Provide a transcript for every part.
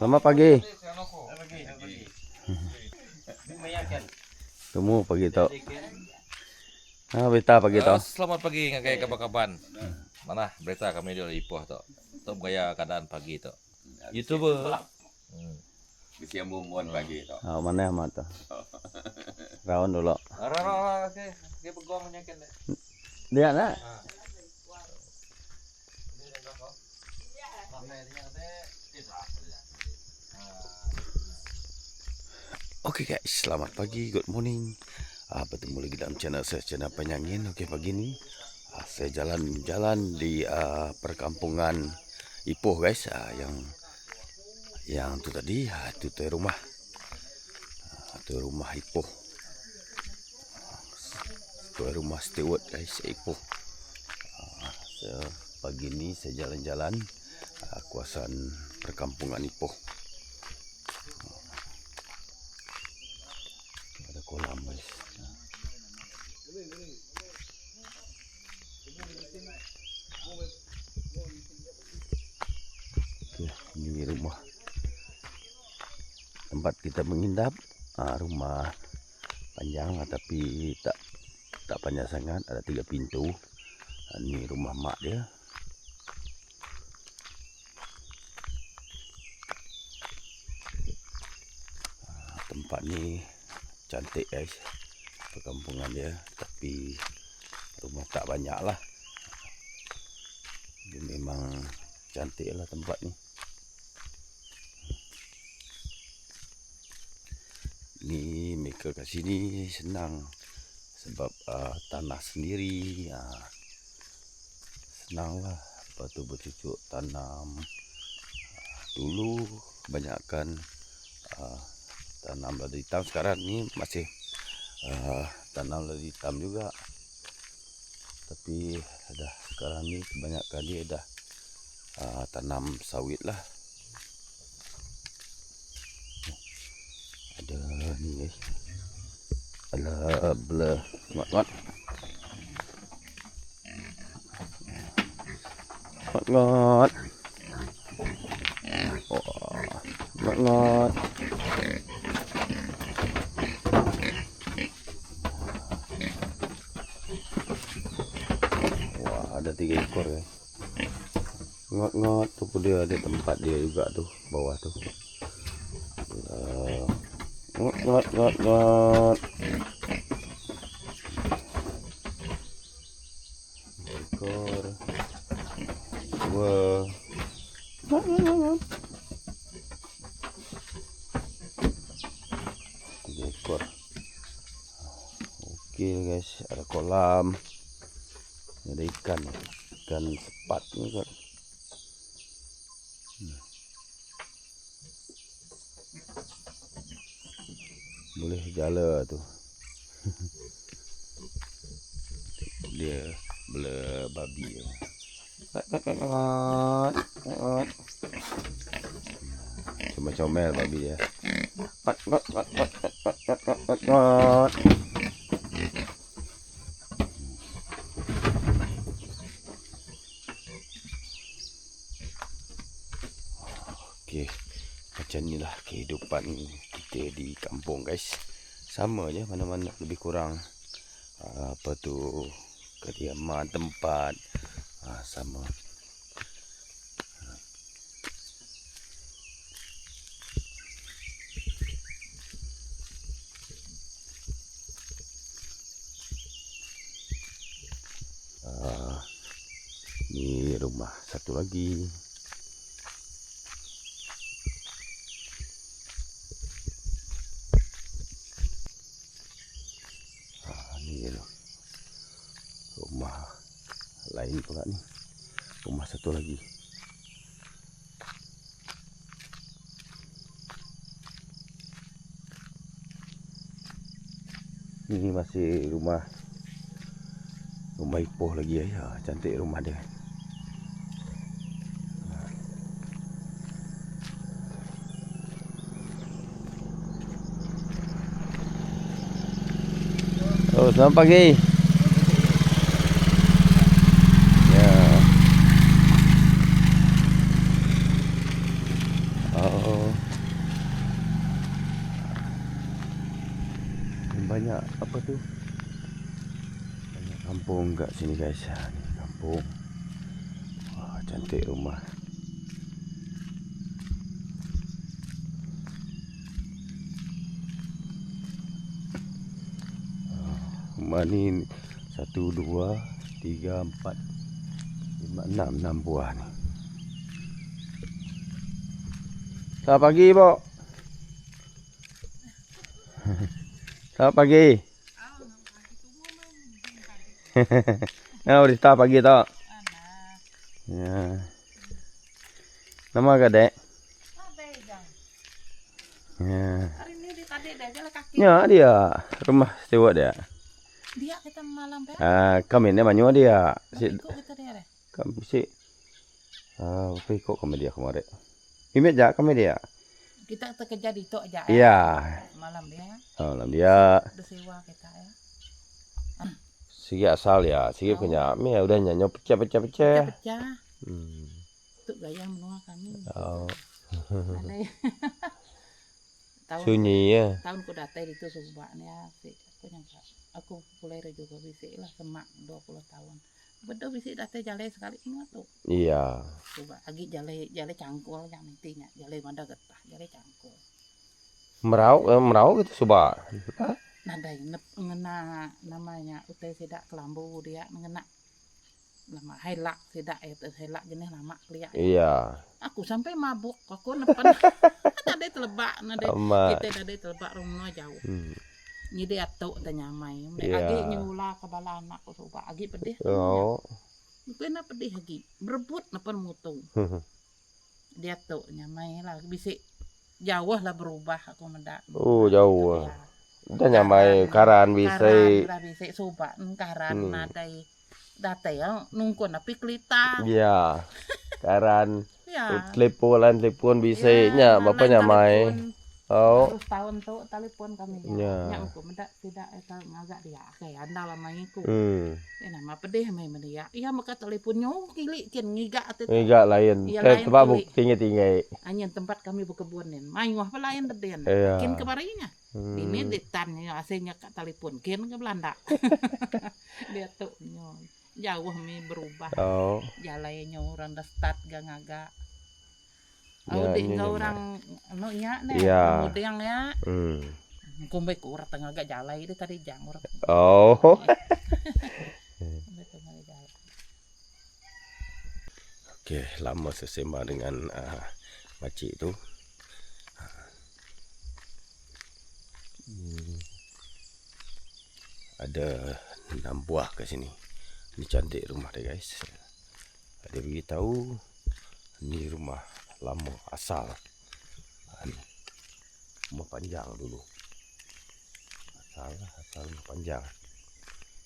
Selamat pagi. Temu pagi tau. Ah, berita pagi tau. Selamat pagi dengan kaya kapan? Mana berita kami di Ipoh tau. Tau gaya keadaan pagi tau. Youtuber. Bisa yang pagi tau. Oh, mana amat tau. Rauh dulu. Rauh, rauh, rauh. Dia pegong nyakin Dia? Dia nak? Okey guys, selamat pagi, good morning. Ah bertemu lagi dalam channel saya, channel Penyangin. Okey pagi ni ah, saya jalan-jalan di ah, perkampungan Ipoh guys, ah, yang yang tu tadi, ah, tu tu rumah. Ah, tu rumah Ipoh. Tu rumah steward guys, Ipoh. Ah, saya, pagi ni saya jalan-jalan kawasan perkampungan Ipoh. ada kolam guys. Okey, ini rumah tempat kita menginap. Ah, rumah panjang ah, tapi tak tak panjang sangat. Ada tiga pintu. Ah, ini rumah mak dia. Tempat ni cantik guys. Perkampungan dia tapi rumah tak banyak lah. Dia memang cantik lah tempat ni. Ni mereka kat sini senang sebab uh, tanah sendiri uh, senang lah. Lepas tu bercucuk tanam. Uh, dulu banyakkan uh, tanam lada hitam. Sekarang ni masih uh, tanam lada hitam juga. Tapi dah sekarang ni kebanyakan dia dah uh, tanam sawit lah. Ada ni guys Alah, bela ngot ngot ngot ngot oh, ngot ngot ada tiga ekor guys. Ngot-ngot tu pun dia ada tempat dia juga tu, bawah tu. Uh, ngot ngot ngot ngot. Ekor. Dua. Ngot ngot ngot. Tiga ekor. Okey guys, ada kolam. Ada ikan. Ikan sepat ni kot. Hmm. Boleh jala tu. Dia bela babi dia. Kat kat kat kat. Kat. Comel-comel babi dia. Kat kat kat kat kat kat kat kat kat. Okey. Macam inilah kehidupan kita di kampung guys. Sama je mana-mana lebih kurang ah, apa tu kediaman tempat ah, sama. Ah, ni rumah satu lagi. Ah, ni loh. Rumah lain pula ni. Rumah satu lagi. Ini masih rumah rumah Ipoh lagi ya. ya. Cantik rumah dia. Oh, selamat pagi. Ya. banyak apa tu? Banyak kampung kat sini guys. Ha, ni kampung. Wah, cantik rumah. Ah, Rumah ni satu, dua, tiga, empat, lima, enam, enam buah ni. Selamat pagi, Pok. Selamat pagi. Nah, udah start pagi tak? Ya. Nama ke dek? Ya. Hari ini di tadi deh jalan kaki. Ya dia. Rumah sewa dia. Dia kita malam pe. Ah, kami ni banyak dia. Si Ikut kami si. Ah, apa kok kami dia kemarin? Imet jak kami dia. Kita terkejar di tok aja. Iya. Malam dia Oh, lam dia. sewa kita ya. Sigi asal ya, sigi punya. Mi udah nyanyi pecah pecah pecah. Hmm. Tuh gaya menua kami. Oh, Ada ya. tahun sunyi ya. tahun ku datang itu subaknya si aku nyangka aku mulai juga bisa lah semak 20 tahun. Bedo bisa datang jalan sekali ingat tuh. Iya. Coba lagi jalan jalan cangkul yang intinya jalan mana getah jalan cangkul. Merau, eh, merau gitu suba. Nada nep ngena namanya utai sedak kelambu dia ngena lama helak sedak itu helak jenis lama lihat Iya. aku sampai mabuk aku nepen nada telebak nada Ama. kita nada telebak rumah jauh Hmm. jadi atau tanya mai Iya. agi nyula ke bala anak aku coba agi pedih Oh. Kena pedih lagi berebut nepen mutung dia tuh nyamai lah bisa jauh lah berubah aku mendak Oh, jauh. Ya. Nyamai karan bisa. karan bisa soba karan Hmm. nadai data ya nungkon tapi kelita Iya. Karan ya telepon lan telepon bisa Ya, nya apa lain nyamai. telepon. Oh. terus tahun tuh telepon kami Ya. ya aku mendak tidak eta ngagak dia kayak anda lama iku Hmm. ya nama pedih mai media iya maka teleponnya kili kian ngiga ate Enggak lain. Iya, Eh, lain tempat buk tinggi-tinggi. hanya tempat kami berkebunin mai wah pelayan deden Iya. kin kemarinya Hmm. ini ditannya aslinya ke telepon kin ke Belanda dia tuh nyo jauh mi berubah Oh. jalannya orang dah start gak ngaga Ya, orang no nya nih, Iya. yang ya, Hmm. kumbe ku orang tengah gak jalan itu tadi jang orang. Oh. Okey, lama sesema dengan uh, makcik tu. Hmm. Ada enam buah kat sini. Ni cantik rumah dia guys. Ada beritahu ni rumah lama asal. Rumah panjang dulu. Asal lah, asal rumah panjang.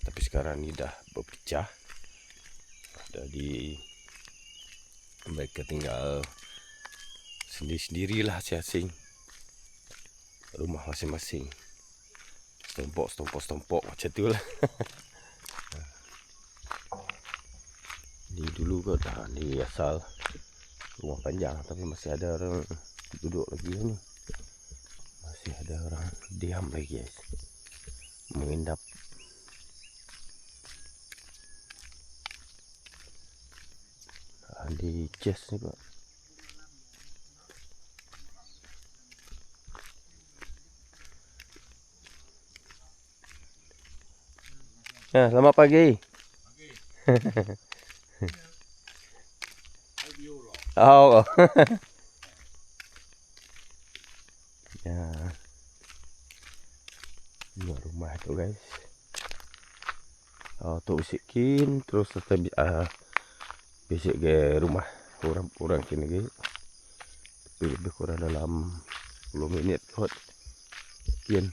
Tapi sekarang ni dah berpecah. Dah di mereka tinggal sendiri-sendirilah asing-asing rumah masing-masing setompok setompok setompok macam tu lah ni dulu kot dah ni asal rumah panjang tapi masih ada orang duduk lagi ni masih ada orang diam lagi guys. Mengendap. Ah, di chest ni kot Ya, selamat pagi. oh. ya. Ini rumah tu guys. Oh, tu bisikin terus tetap uh, bisik ke rumah orang orang sini ke. Tapi lebih kurang dalam 10 minit kot. Sekian.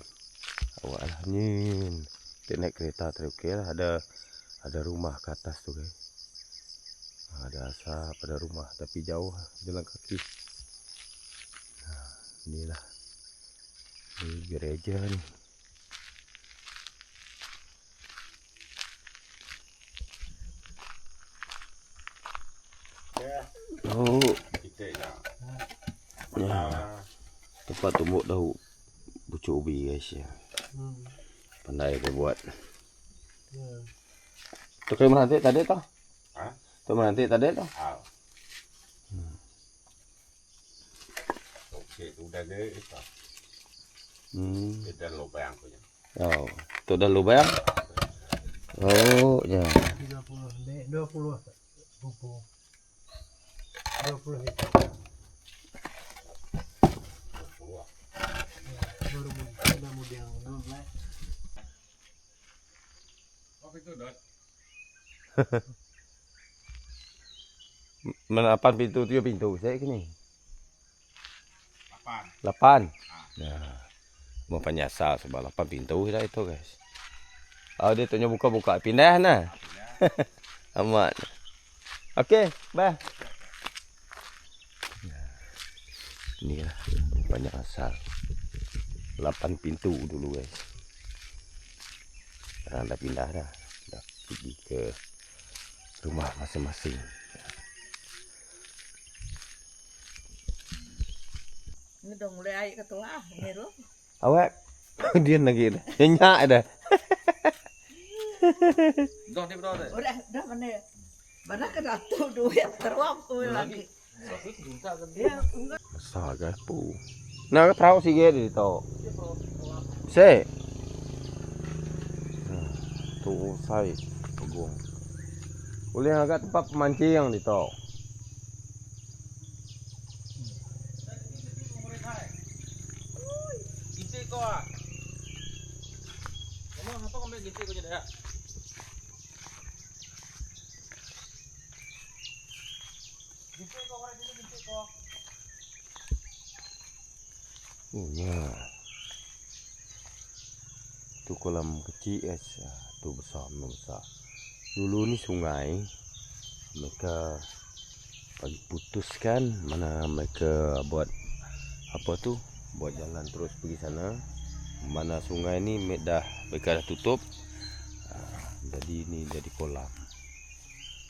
Awak lah ni. Kita naik kereta okey lah ada ada rumah ke atas tu guys. Ada asap, ada rumah tapi jauh jalan kaki. Nah, inilah. Ini gereja ni. Oh, ya. Tempat tumbuk tahu pucuk ubi guys ya. Pandai dia buat. Tu kayu menanti tadi tu. Ha? Tu menanti tadi tu. Ah. Okey, tu dah ada itu. Hmm. Dia dah lubang punya. Oh, tu dah lubang. Oh, ya. 30 dek 20 buku 20 hektar baru sudah mudah belum Apa itu, Dot? Mana lapan pintu tu pintu saya kini. Apaan? Lapan. Ya. Mau penyasar sebab lapan pintu dah itu guys. Oh dia tunjuk buka-buka pindah nah. Amat. Okey, bye. Ini lah banyak asal. Lapan pintu dulu guys. Sekarang dah pindah dah. Dah pergi ke rumah masing-masing. Dong mulai air ketua ini lo. Awak dia lagi dah. Nyenyak dah. Dong dia berapa? Udah, udah mana? Mana ke ratu duit teruap tu lagi. Ke pu. Nak ke perahu sikit dia tu. Se. Tu sai peguang. Boleh agak tempat pemancing di tu. Kau ah. Kamu apa kau ambil gintik kau jadi ah? Gintik kau orang ini gintik kau. Oh ya. Tu kolam kecil es. Tu besar memang besar. Dulu ni sungai. Mereka bagi putuskan mana mereka buat apa tu buat jalan terus pergi sana. Mana sungai ni me- dah mereka dah tutup. Ah, jadi ni jadi kolam.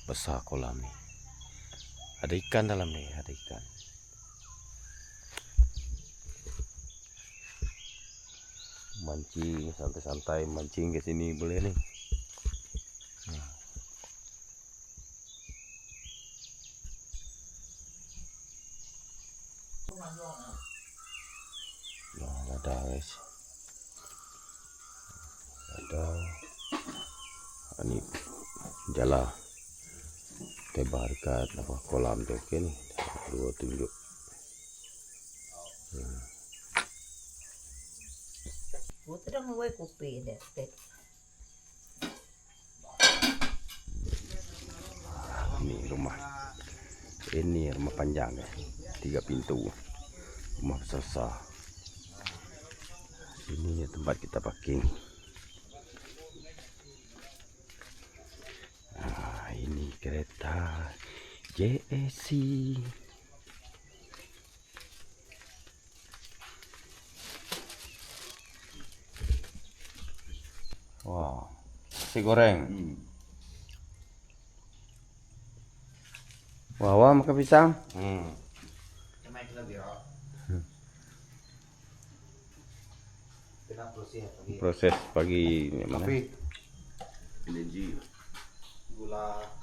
Besar kolam ni. Ada ikan dalam ni ada ikan. Mancing santai-santai mancing ke sini boleh ni. Hmm. Nah, ada guys. Ada. Ini jala. Tebar dekat apa kolam tu okey ni. Dua tunjuk. Buat dong mulai kopi deh. Ini rumah. Ini rumah panjang guys. Tiga pintu. Rumah besar. Sini tempat kita parking. Ah, ini kereta JSC. Wah, nasi goreng. Wah, wah makan pisang. Hmm. Proses pagi ni mana? Energi. Gula. Hmm.